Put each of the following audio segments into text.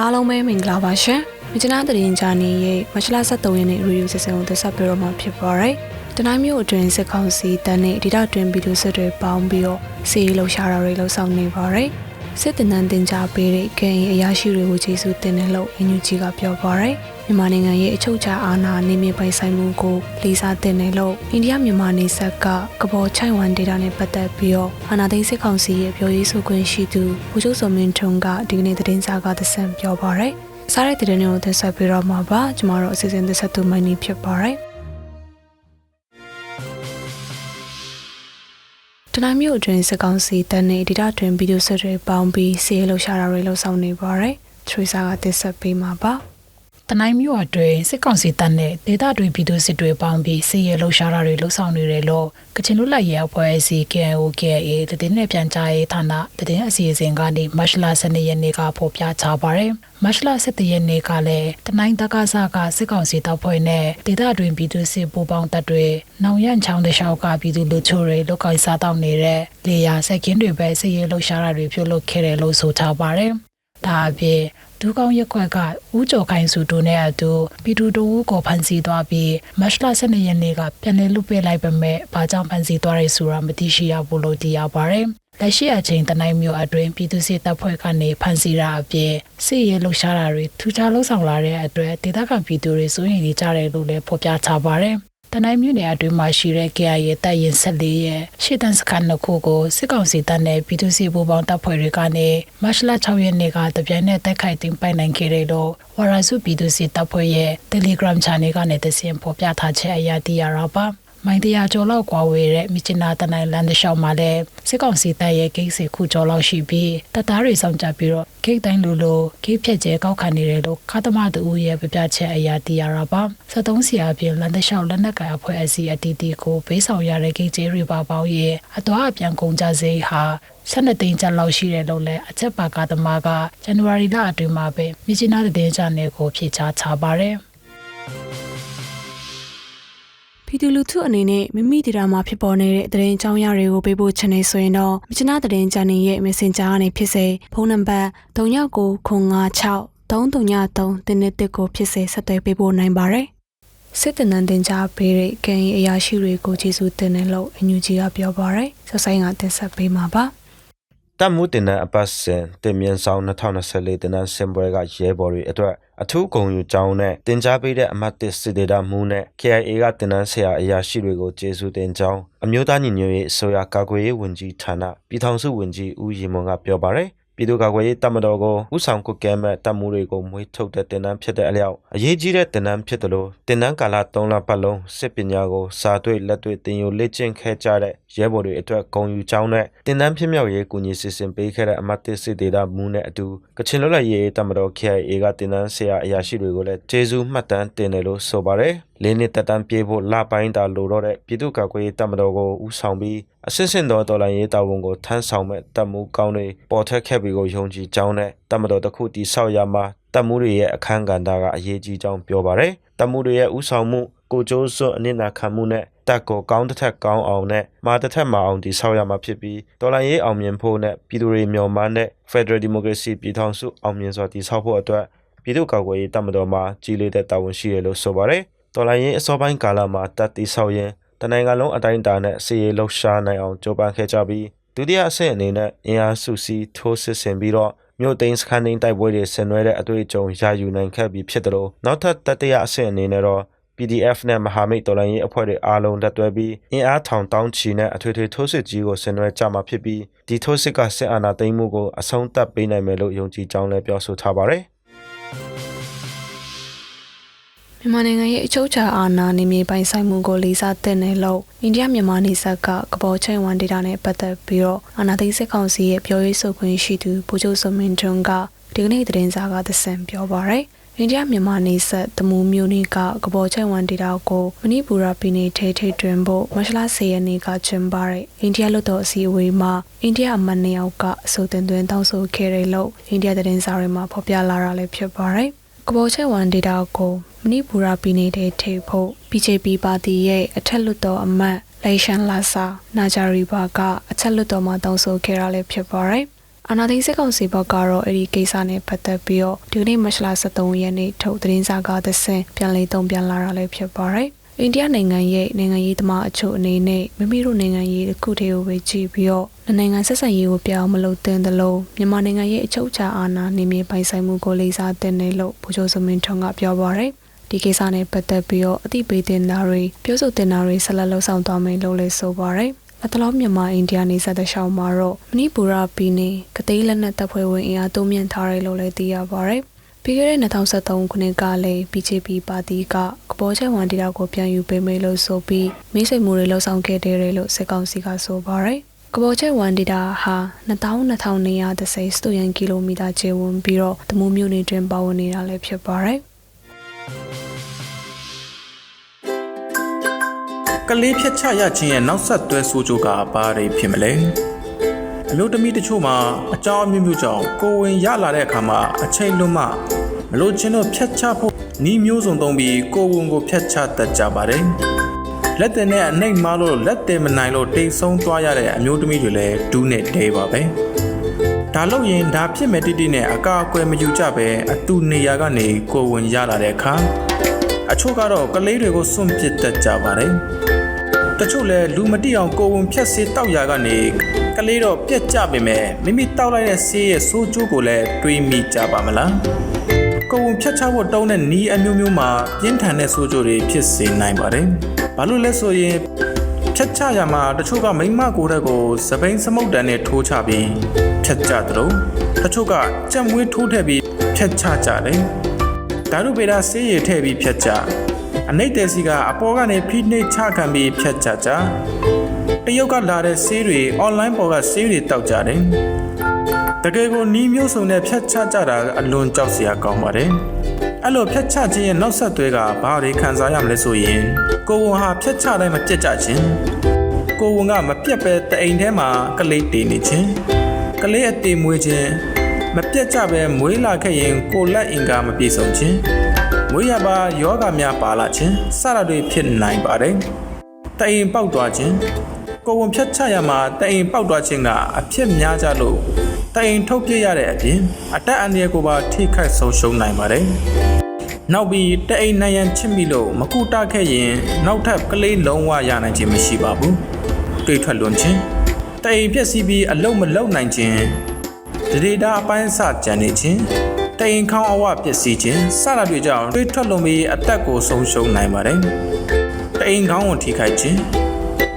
အားလုံးပဲမင်္ဂလာပါရှင်။မြချနာသတင်းဂျာနေရဲ့မချလာ73ရက်နေ့ရီယူစစ်စံကိုသက်ဆက်ပြီးတော့မှဖြစ်ပါရယ်။တနိုင်းမျိုးအတွင်းစစ်ကောင်စီတန်းနဲ့ဒေတာတွင်ဗီဒီယိုဆက်တွေပေါင်းပြီးတော့စီးလှုပ်ရှားတာတွေလှုပ်ဆောင်နေပါရယ်။ စစ်တပ်နန်းတင်ကြပေးတဲ့ကံရဲ့အရာရှိတွေကိုကျေးဇူးတင်တယ်လို့အန်ယူဂျီကပြောပါရယ်။မြန်မာနိုင်ငံရဲ့အချုပ်အခြာအာဏာနေမြေပိုင်ဆိုင်မှုကိုလေးစားတင်တယ်လို့အိန္ဒိယမြန်မာနေဆက်ကကဘောချိုင်ဝမ်ဒေတာနဲ့ပတ်သက်ပြီးတော့အာဏာသိမ်းစစ်ကောင်စီရဲ့ပြောရေးဆိုခွင့်ရှိသူဗိုလ်ချုပ်စောမင်းထွန်းကဒီကနေ့သတင်းစာကသစံပြောပါရယ်။စားတဲ့တဲ့တွေကိုသက်ဆက်ပြီးတော့မှာပါကျမတို့အစီအစဉ်သက်ဆက်သူမိုင်းနေဖြစ်ပါရယ် တနင်္ဂနွေမြို့အတွင်းစကောင်စီတန်းနဲ့ဒေတာတွင်ဗီဒီယိုဆက်တွေပေါင်းပြီးစီးရဲလှရှာတာတွေလှုပ်ဆောင်နေပါရယ်ထရီစာကသက်ဆက်ပေးမှာပါ တနိုင်းမြို့အတွင်းစစ်ကောင်စီတပ်နဲ့ဒေသတွင်းပြည်သူစစ်တွေပေါင်းပြီးစစ်ရေးလှုပ်ရှားတာတွေလှုပ်ဆောင်နေတယ်လို့ကချင်လူလိုက်ရဲအဖွဲ့အစည်း KNO KA တည်င်းနဲ့ပြန်ကြားရေးဌာနတည်င်းအစီအစဉ်ကနေမတ်လ12ရက်နေ့ကဖော်ပြချပါတယ်။မတ်လ17ရက်နေ့ကလည်းတနိုင်းတက္ကသကစစ်ကောင်စီတပ်ဖွဲ့နဲ့ဒေသတွင်းပြည်သူစစ်ပူးပေါင်းတပ်တွေနောင်ရန်ချောင်းတလျှောက်ကပြည်သူလူထုတွေလောက်ကိုင်းစားတောက်နေတဲ့လေယာစက်ခင်းတွေပဲစစ်ရေးလှုပ်ရှားတာတွေပြုလုပ်ခဲ့တယ်လို့ဆိုထားပါတယ်။ဒါအပြင် ဒူးကောင်းရက်ခွက်ကဦးကျော်ခိုင်စုတို့နဲ့အတူပီတူတူကိုဖန်စီသွားပြီးမတ်လ12ရက်နေ့ကပြန်လည်လွတ်ပေးလိုက်ပေမဲ့ဘာကြောင့်ဖန်စီသွားရဲဆိုတာမသိရှိရဘူးလို့သိရပါတယ်။လက်ရှိအချိန်တနိုင်မျိုးအတွင်းပြည်သူစစ်တပ်ဖွဲ့ကနေဖန်စီတာအပြင်စစ်ရေးလှုပ်ရှားတာတွေထူးခြားလှုပ်ဆောင်လာတဲ့အတွက်ဒေသခံပြည်သူတွေစိုးရိမ်နေကြတယ်လို့လည်းဖော်ပြထားပါတယ်။ တနိုင်းမြို့နယ်အတွင်းမှာရှိတဲ့ KIA တပ်ရင်14ရဲ့ရှေ့တန်းစခန်းတစ်ခုကိုစစ်ကောင်စီတပ်နဲ့ပြည်သူ့စစ်ဗိုလ်ပေါင်းတပ်ဖွဲ့တွေကနေမတ်လ6ရက်နေ့ကတပြိုင်နက်တိုက်ခိုက်တင်ပိုင်နိုင်ခဲ့တယ်လို့ဝါရစုပြည်သူ့စစ်တပ်ဖွဲ့ရဲ့ Telegram Channel ကနေတစင်ဖော်ပြထားချက်အရသိရတာပါ မိုင်းတရာကျော်လောက်ကွာဝေးတဲ့မြချနာတနိုင်လန်တလျှောက်မှာလည်းစစ်ကောင်စီတပ်ရဲ့ဂိတ်စီခုကျော်လောက်ရှိပြီးတပ်သားတွေဆောင်ကြပြီးတော့ဂိတ်တိုင်းလူလိုဂိတ်ဖြက်ကျဲကောက်ခံနေတယ်လို့ခါသမတူရဲ့ပြပြချက်အရာသိရတာပါ73စီအပြင်လန်တလျှောက်လက်နက်ကအဖွဲ့အစည်းအတီးတီကိုဘေးဆောင်ရတဲ့ဂိတ်ကျဲတွေပါပေါင်းရဲ့အသွားအပြန်ကုန်ကြစေးဟာ12သိန်းကျပ်လောက်ရှိတယ်လို့လည်းအချက်ပါကသမားကဇန်နဝါရီလအတွင်းမှာပဲမြချနာတဲ့ချန်နယ်ကိုဖြေချထားပါတယ် ပြည်သူလူထုအနေနဲ့မိမိဒေတာမှာဖြစ်ပေါ်နေတဲ့သတင်းအကြောင်းအရာတွေကိုပေးပို့ချင်နေဆိုရင်တော့မြချနာသတင်းချန်နယ်ရဲ့ Messenger ကနေဖြစ်စေဖုန်းနံပါတ်3996 333တင်းတစ်ကိုဖြစ်စေဆက်သွယ်ပေးပို့နိုင်ပါတယ်။စစ်တပ်နန်းတင်ကြားပေးတဲ့ကံရီအရာရှိတွေကိုကျေးဇူးတင်တယ်လို့အန်ယူဂျီကပြောပါရယ်။ဆက်ဆိုင်ကတင်ဆက်ပေးမှာပါ။ တပ်မှုတင်တဲ့အပတ်စဉ်တင်မြန်ဆောင်2024တင်နန်းစင်ပွဲကရဲဘော်တွေအတွက်အထူးဂုဏ်ယူကြောင်းနဲ့တင် जा ပေးတဲ့အမတ်တစ်စစ်ဒေတာမူနဲ့ KIA ကတင်နန်းဆရာအရာရှိတွေကိုကျေးဇူးတင်ကြောင်းအမျိုးသားညီညွတ်ရေးအစိုးရကာကွယ်ရေးဝန်ကြီးဌာနပြည်ထောင်စုဝန်ကြီးဦးရီမွန်ကပြောပါတယ် ပြည်သူ့ကာကွယ်ရေးတပ်မတော်ကိုဥဆောင်ကုကဲမဲ့တပ်မှုတွေကိုမွေးထုတ်တဲ့တင်နန်းဖြစ်တဲ့အလျောက်အရေးကြီးတဲ့တင်နန်းဖြစ်တယ်လို့တင်နန်းကာလ3လပတ်လုံးစစ်ပညာကိုစာတွေ့လက်တွေ့သင်ယူလေ့ကျင့်ခဲ့ကြတဲ့ရဲဘော်တွေအတွက်ဂုဏ်ယူကြောင်းနဲ့တင်နန်းဖြစ်မြောက်ရေးကူညီစီစဉ်ပေးခဲ့တဲ့အမတ်တစ်စစ်ဒေသမူနဲ့အတူကချင်လွတ်လပ်ရေးတပ်မတော် KIA ကတင်နန်းဆရာအရာရှိတွေကိုလည်းကျေးဇူးမှတ်တမ်းတင်တယ်လို့ဆိုပါတယ်လေးနှစ်တက်တန်းပြေးဖို့လပိုင်းတာလိုတော့တဲ့ပြည်သူ့ကာကွယ်ရေးတပ်မတော်ကိုဦးဆောင်ပြီးအစစ်စင်တော်တော်လှန်ရေးတာဝန်ကိုထမ်းဆောင်မဲ့တပ်မှုကောင်းတွေပေါ်ထက်ခဲ့ပြီးကိုယုံကြည်ကြောင်းနဲ့တပ်မတော်တစ်ခုတည်ဆောက်ရမှာတပ်မှုတွေရဲ့အခမ်းကဏ္ဍကအရေးကြီးကြောင်းပြောပါတယ်တပ်မှုတွေရဲ့ဦးဆောင်မှုကိုကျိုးစွန်းအနစ်နာခံမှုနဲ့တက်ကိုကောင်းတစ်ထက်ကောင်းအောင်နဲ့မာတစ်ထက်မာအောင်တည်ဆောက်ရမှာဖြစ်ပြီးတော်လှန်ရေးအောင်မြင်ဖို့နဲ့ပြည်သူတွေမျှော်မှန်းတဲ့ Federal Democracy ပြည်ထောင်စုအောင်မြင်စွာတည်ဆောက်ဖို့အတွက်ပြည်သူ့ကာကွယ်ရေးတပ်မတော်မှာကြီးလေးတဲ့တာဝန်ရှိရလို့ဆိုပါတယ် တော်လှန်ရေးအစောပိုင်းကာလမှာတပ်တည်ဆောက်ရင်တနိုင်ငံလုံးအတိုင်းအတာနဲ့စီရေးလှုပ်ရှားနိုင်အောင်ကြိုးပမ်းခဲ့ကြပြီးဒုတိယအဆင့်အနေနဲ့အင်အားစုစည်းထိုးစစ်ဆင်ပြီးတော့မြို့သိမ်းစခန်းသိမ်းတိုက်ပွဲတွေဆင်နွှဲတဲ့အတွေ့အကြုံရယူနိုင်ခဲ့ပြီးဖြစ်တယ်လို့နောက်ထပ်တတိယအဆင့်အနေနဲ့တော့ PDF နဲ့မဟာမိတ်တော်လှန်ရေးအဖွဲ့တွေအားလုံးလက်တွဲပြီးအင်အားထောင်တောင်းချီနဲ့အထွေထွေထိုးစစ်ကြီးကိုဆင်နွှဲကြမှာဖြစ်ပြီးဒီထိုးစစ်ကစစ်အာဏာသိမ်းမှုကိုအဆုံးသတ်ပေးနိုင်မယ်လို့ယုံကြည်ကြောင်းလည်းပြောဆိုထားပါတယ် မြန်မာနိုင်ငံရဲ့အချုပ်အခြာအာဏာနေမြေပိုင်ဆိုင်မှုကိုလေးစားတဲ့နယ်လို့အိန္ဒိယမြန်မာနေဆက်ကကဘောချိုင်ဝမ်ဒေတာနဲ့ပတ်သက်ပြီးတော့အာဏာသိမ်းစစ်ကောင်စီရဲ့ပြောရေးဆိုခွင့်ရှိသူဗိုလ်ချုပ်စုံမင်းထွန်းကဒီကနေ့သတင်းစာကသစံပြောပါရယ်အိန္ဒိယမြန်မာနေဆက်တမူမျိုးနည်းကကဘောချိုင်ဝမ်ဒေတာကိုမဏိပူရပြည်နယ်ထဲထိတွင်ဖို့မရှလာစေရနေကကျင်းပတဲ့အိန္ဒိယလွတ်တော်အစည်းအဝေးမှာအိန္ဒိယအမတ်နှစ်ယောက်ကအဆိုတင်သွင်းတောင်းဆိုခဲ့တယ်လို့အိန္ဒိယသတင်းစာတွေမှာဖော်ပြလာတာလည်းဖြစ်ပါတယ် ကဘောချဲဝန်ဒေတာကိုမဏိပူရပြည်နယ်ထဲထိဖို့ BJP ပါတီရဲ့အထက်လွှတ်တော်အမတ်လေရှန်လာစာနာဂျာရီဘာကအထက်လွှတ်တော်မှာတောင်းဆိုခဲ့တာလည်းဖြစ်ပါတယ်အာနာသိန်းစစ်ကောင်စီဘက်ကတော့အဲ့ဒီကိစ္စနဲ့ပတ်သက်ပြီးတော့ဒီကနေ့မတ်လ23ရက်နေ့ထုတ်သတင်းစာကသစင်ပြန်လည်တုံ့ပြန်လာတာလည်းဖြစ်ပါတယ်။ အိန္ဒိယနိုင်ငံရဲ့နိုင်ငံရေးသမားအချို့အနေနဲ့မိမိတို့နိုင်ငံရေးတစ်ခုတည်းကိုပဲကြည့်ပြီးတော့နိုင်ငံဆက်ဆံရေးကိုပြောင်းမလို့တင်တယ်လို့မြန်မာနိုင်ငံရဲ့အချုပ်အခြာအာဏာနေမြေပိုင်ဆိုင်မှုကိုလေးစားတင်တယ်လို့ဗိုလ်ချုပ်စမင်းထွန်းကပြောပါရယ်။ဒီကိစ္စနဲ့ပတ်သက်ပြီးတော့အသိပေးတင်တာတွေပြောဆိုတင်တာတွေဆက်လက်လှုပ်ဆောင်သွားမယ်လို့လည်းဆိုပါရယ်။အတလောမြန်မာအိန္ဒိယနေဆက်တဲ့ရှောင်းမှာတော့မဏိပူရပြည်နယ်ကတိလက်နက်တပ်ဖွဲ့ဝင်အင်အားတိုးမြင့်ထားတယ်လို့လည်းသိရပါရယ်။ ပြီးခဲ့တဲ့2023ခုနှစ်ကလည်း BJP ပါတီကကဘောချက်ဝန်တီတာကိုပြန်ယူပေးမယ်လို့ဆိုပြီးမိတ်ဆွေမှုတွေလှုပ်ဆောင်ခဲ့တယ်လို့စစ်ကောင်စီကဆိုပါရယ်။ကဘောချက်ဝန်တီတာဟာ2230စတုရန်ကီလိုမီတာကျယ်ဝန်းပြီးတော့တမိုးမြို့နယ်တွင်ပါဝင်နေတာလည်းဖြစ်ပါရယ်။ကလေးဖြတ်ချရခြင်းရဲ့နောက်ဆက်တွဲဆိုးကျိုးကဘာတွေဖြစ်မလဲ အလို့တမီတချို့မှာအကြောင်းအမျိုးမျိုးကြောင့်ကိုယ်ဝင်ရလာတဲ့အခါမှာအချိန်လွန်မှမလို့ချင်းတို့ဖြတ်ချဖို့ဤမျိုးစုံသုံးပြီးကိုယ်ဝင်ကိုဖြတ်ချတတ်ကြပါတယ်လက်တင်နဲ့အနှိမ်မားလို့လက်တင်မနိုင်လို့တိတ်ဆုံးသွားရတဲ့အမျိုးသမီးတွေလည်းဒူးနဲ့တဲပါပဲဒါလို့ရင်ဒါဖြစ်မဲ့တိတိနဲ့အကာအကွယ်မယူကြပဲအတူနေရာကနေကိုယ်ဝင်ရလာတဲ့အခါအချို့ကတော့ကလေးတွေကိုစွန့်ပစ်တတ်ကြပါတယ် တချို့လည်းလူမတိအောင်ကိုယ်ဝင်ဖြတ်စေးတောက်ရာကနေကလေးတော့ပြက်ကြပေမဲ့မိမိတောက်လိုက်တဲ့ဆေးရဲ့ဆိုးကျိုးကိုလည်းတွေးမိကြပါမလားကိုယ်ဝင်ဖြတ်ချဖို့တောင်းတဲ့နီးအမျိုးမျိုးမှာပြင်းထန်တဲ့ဆိုးကျိုးတွေဖြစ်စေနိုင်ပါတယ်ဘာလို့လဲဆိုရင်ဖြတ်ချရမှာတချို့ကမိမကိုယ်တက်ကိုစပိန်စမုတ်တန်နဲ့ထိုးချပြီးဖြတ်ချသလိုတချို့ကကြက်မွေးထိုးထည့်ပြီးဖြတ်ချကြတယ်ဓာတုပေဒဆေးရည်ထည့်ပြီးဖြတ်ချ အနိတ်တဲ့စီကအပေါ်ကနေဖိနှိပ်ချခံပြီးဖြတ်ချကြတရုတ်ကလာတဲ့ဆေးတွေအွန်လိုင်းပေါ်ကဆေးတွေတောက်ကြတယ်တကယ်ကိုနီးမျိုးစုံနဲ့ဖြတ်ချကြတာအလွန်ကြောက်စရာကောင်းပါတယ်အဲ့လိုဖြတ်ချခြင်းရဲ့နောက်ဆက်တွဲကဘာတွေခံစားရမလဲဆိုရင်ကိုဝန်ဟာဖြတ်ချတိုင်းမပြတ်ကြခြင်းကိုဝန်ကမပြတ်ပဲတအိမ်ထဲမှာကလေးတည်နေခြင်းကလေးအသေးမွေးခြင်းမပြတ်ကြပဲမွေးလာခဲ့ရင်ကိုလက်အင်္ကာမပြေဆုံးခြင်း မွေးရပါယောဂများပါလာခြင်းစတာတွေဖြစ်နိုင်ပါတယ်တအိမ်ပေါက်သွားခြင်းကိုဝန်ဖြတ်ချရမှာတအိမ်ပေါက်သွားခြင်းကအဖြစ်များကြလို့တအိမ်ထုတ်ပြရတဲ့အပြင်အတက်အန္တရာယ်ကိုပါထိခိုက်ဆုံးရှုံးနိုင်ပါတယ်နောက်ပြီးတအိမ်နိုင်ရန်ချစ်မိလို့မကူတာခဲ့ရင်နောက်ထပ်ကလေးလုံးဝရနိုင်ခြင်းမရှိပါဘူးတွေးထွက်လွန်ခြင်းတအိမ်ပြက်စီးပြီးအလုံးမလုံးနိုင်ခြင်းဒေတာအပိုင်းစကြံနေခြင်း တိမ်ခေါင်းအဝပျက်စီးခြင်းစတာတွေကြောင့်တွေးထွက်လွန်ပြီးအသက်ကိုဆုံးရှုံးနိုင်ပါတယ်။တိမ်ခေါင်းကိုထိခိုက်ခြင်း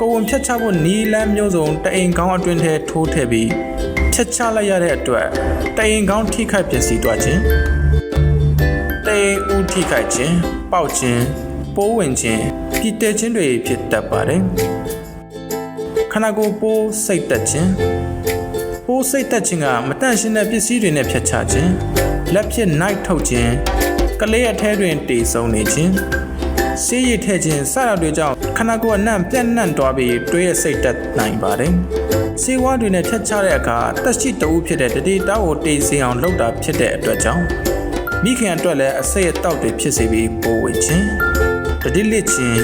ကိုယ်ဝန်ဖြတ်ချဖို့နီလန်းမျိုးစုံတိမ်ခေါင်းအတွင်းထဲထိုးထည့်ပြီးဖြတ်ချလိုက်ရတဲ့အတွက်တိမ်ခေါင်းထိခိုက်ပျက်စီးသွားခြင်းတိမ်ဦးထိခိုက်ခြင်းပေါက်ခြင်းပိုးဝင်ခြင်းပြည်တဲခြင်းတွေဖြစ်တတ်ပါတယ်။ခန္ဓာကိုယ်ပိုးစိတ်သက်ခြင်းပိုးစိတ်သက်ခြင်းကမတန့်ရှင်းတဲ့ပစ္စည်းတွေနဲ့ဖြတ်ချခြင်း လက်ဖြစ် night ထုတ်ခြင်းကလေးအထဲတွင်တည်ဆုံးနေခြင်းဆေးရည်ထည့်ခြင်းစတာတွေကြောင့်ခန္ဓာကိုယ်အနှံ့ပြန့်နှံ့သွားပြီးတွေးရစိတ်တက်နိုင်ပါတယ်ဆေးဝါးတွေနဲ့ဖြတ်ချတဲ့အခါတက်ရှိတဦးဖြစ်တဲ့တတိတောက်ကိုတည်စင်အောင်လုပ်တာဖြစ်တဲ့အတွက်ကြောင့်မိခင်အတွက်လည်းအစိတ်အတောက်တွေဖြစ်စေပြီးပိုးဝင်ခြင်းတတိလစ်ခြင်း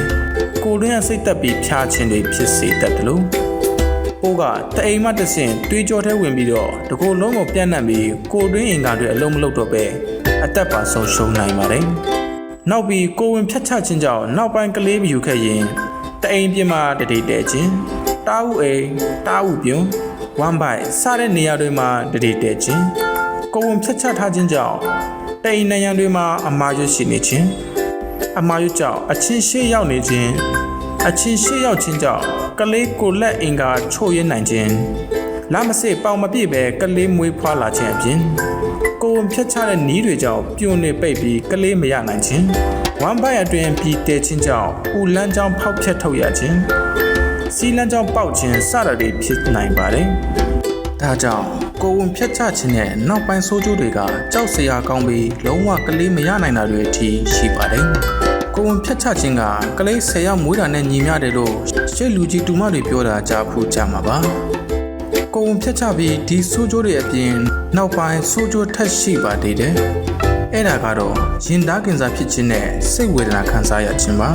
ကိုယ်တွင်းအစိတ်တက်ပြီးဖြားခြင်းတွေဖြစ်စေတတ်တယ်လို့ ပိုးကတအိမ်မှတဆင့်တွေးကြောထဲဝင်ပြီးတော့တကိုယ်လုံးကိုပြန့်နှံ့ပြီးကိုယ်တွင်းအင်္ဂါတွေအလုံးမလုံးတော့ပဲအသက်ပါဆုံးရှုံးနိုင်ပါတယ်။နောက်ပြီးကိုယ်ဝင်ဖြတ်ချခြင်းကြောင့်နောက်ပိုင်းကလေးမယူခဲ့ရင်တအိမ်ပြင်းမှာတတိတဲခြင်းတားဥအိမ်တားဥပြုံဝမ်ဘိုင်စတဲ့နေရာတွေမှာတတိတဲခြင်းကိုယ်ဝင်ဖြတ်ချထားခြင်းကြောင့်တအိမ်နေရာတွေမှာအမာရွရှိနေခြင်းအမာရွကြောင့်အချင်းရှေ့ရောက်နေခြင်းအချင်းရှေ့ရောက်ခြင်းကြောင့် ကလေးကိုလက်အင်္ဂါချို့ရနိုင်ခြင်းလမ်းမစစ်ပေါင်မပြည့်ပဲကလေးမွေးဖွားလာခြင်းအပြင်ကိုယ်ဖြတ်ချတဲ့နီးတွေကြောင့်ပြုံနေပိတ်ပြီးကလေးမရနိုင်ခြင်းဝမ်ဘိုင်အတွင်ပြီးတဲခြင်းကြောင့်ဦးလန်းကြောင်းဖောက်ဖြတ်ထုတ်ရခြင်းစီလန်းကြောင်းပေါက်ခြင်းစတာတွေဖြစ်နိုင်ပါတယ်ဒါကြောင့်ကိုယ်ဝန်ဖြတ်ချခြင်းနဲ့နောက်ပိုင်းဆိုးကျိုးတွေကကြောက်စရာကောင်းပြီးလုံးဝကလေးမရနိုင်တာတွေအထိရှိပါတယ် ကိုဝန်ဖြတ်ချခြင်းကကလေး၁၀ယောက်မွေးတာနဲ့ညီမျှတယ်လို့ရှေ့လူကြီးတူမတွေပြောတာကြားဖို့ကြမှာပါကိုဝန်ဖြတ်ချပြီးဒီဆိုးကျိုးတွေအပြင်နောက်ပိုင်းဆိုးကျိုးထက်ရှိပါသေးတယ်အဲ့ဒါကတော့ရင်သားကင်စာဖြစ်ခြင်းနဲ့စိတ်ဝေဒနာခံစားရခြင်းပါ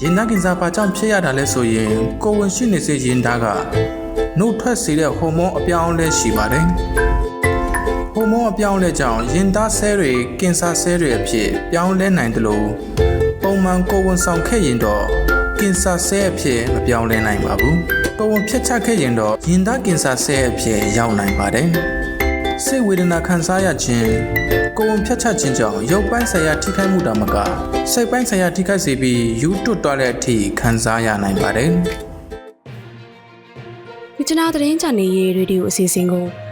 ရင်သားကင်စာဘာကြောင့်ဖြစ်ရတာလဲဆိုရင်ကိုဝန်ရှိနေစေရင်သားကနှုတ်ထွက်စေတဲ့ဟော်မုန်းအပြောင်းအလဲရှိပါတယ် ဟော်မုန်းအပြောင်းအလဲကြောင့်ရင်သားဆဲတွေကင်ဆာဆဲတွေအဖြစ်ပြောင်းလဲနိုင်တယ်လို့ပုံမှန်ကိုယ်ဝန်ဆောင်ခဲ့ရင်တော့ကင်ဆာဆဲအဖြစ်မပြောင်းလဲနိုင်ပါဘူးကိုယ်ဝန်ဖြတ်ချခဲ့ရင်တော့ရင်သားကင်ဆာဆဲအဖြစ်ရောက်နိုင်ပါတယ်စိတ်ဝေဒနာခံစားရခြင်းကိုယ်ဝန်ဖြတ်ချခြင်းကြောင့်ရုပ်ပိုင်းဆိုင်ရာထိခိုက်မှုတောင်မကစိတ်ပိုင်းဆိုင်ရာထိခိုက်စေပြီးယူတွတ်သွားတဲ့အထိခံစားရနိုင်ပါတယ်မြချနာသတင်းချန်နေရေးရေဒီယိုအစီအစဉ်ကို